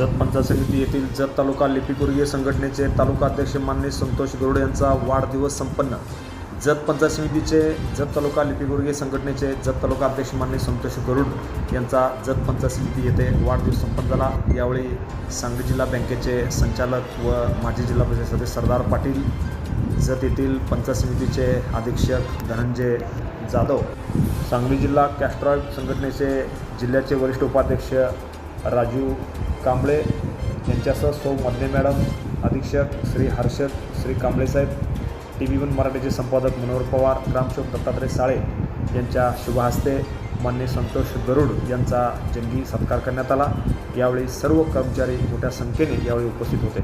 जत पंचायत समिती येथील जत तालुका लिपिकुर्गे संघटनेचे तालुका अध्यक्ष मान्य संतोष गरुड यांचा वाढदिवस संपन्न. जत पंचायत समितीचे जत तालुका लिपिकुर्गे संघटनेचे जत तालुका अध्यक्ष मान्य संतोष गरुड यांचा जत पंचायत समिती येथे वाढदिवस संपन्न झाला. यावेळी सांगली जिल्हा बँकेचे संचालक व माजी जिल्हा परिषद सदस्य सरदार पाटील जत येथील पंचायत समितीचे अधीक्षक धनंजय जाधव सांगली जिल्हा कॅस्ट्रॉय संघटनेचे जिल्ह्याचे वरिष्ठ उपाध्यक्ष राजू कांबळे यांच्यासह सौ मदने मॅडम अधीक्षक Shri Harshad Shri Kamble saheb T V one मराठीचे संपादक मनोहर पवार रामशोक दत्तात्रय साळे यांच्या शुभहस्ते मान्य संतोष गरुड यांचा जंगी सत्कार करण्यात आला. यावेळी सर्व कर्मचारी मोठ्या संख्येने यावेळी उपस्थित होते.